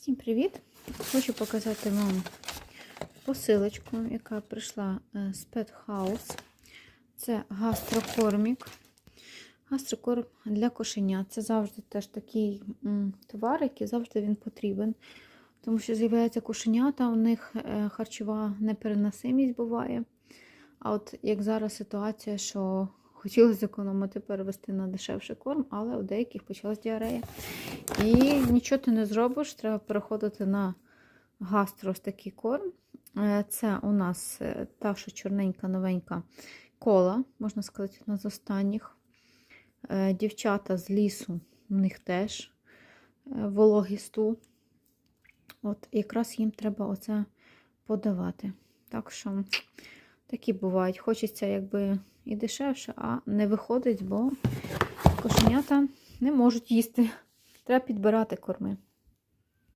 Всім привіт! Хочу показати вам посилочку, яка прийшла е, з Pet House. Це гастрокормік. Гастрокорм для кошеня. Це завжди теж такий товар, який завжди він потрібен. Тому що з'являється кошенята, у них е, харчова непереносимість буває. А от як зараз ситуація, що хотіли зекономити, перевести на дешевший корм, але у деяких почалась діарея. І нічого ти не зробиш, треба переходити на гастро ось такий корм. Е, Це у нас е, та, що чорненька, новенька кола, можна сказати, одна з останніх. Е, Дівчата з лісу, у них теж вологий стул. От якраз їм треба оце подавати. Так що такі бувають. Хочеться якби і дешевше, а не виходить, бо кошенята не можуть їсти. Треба підбирати корми.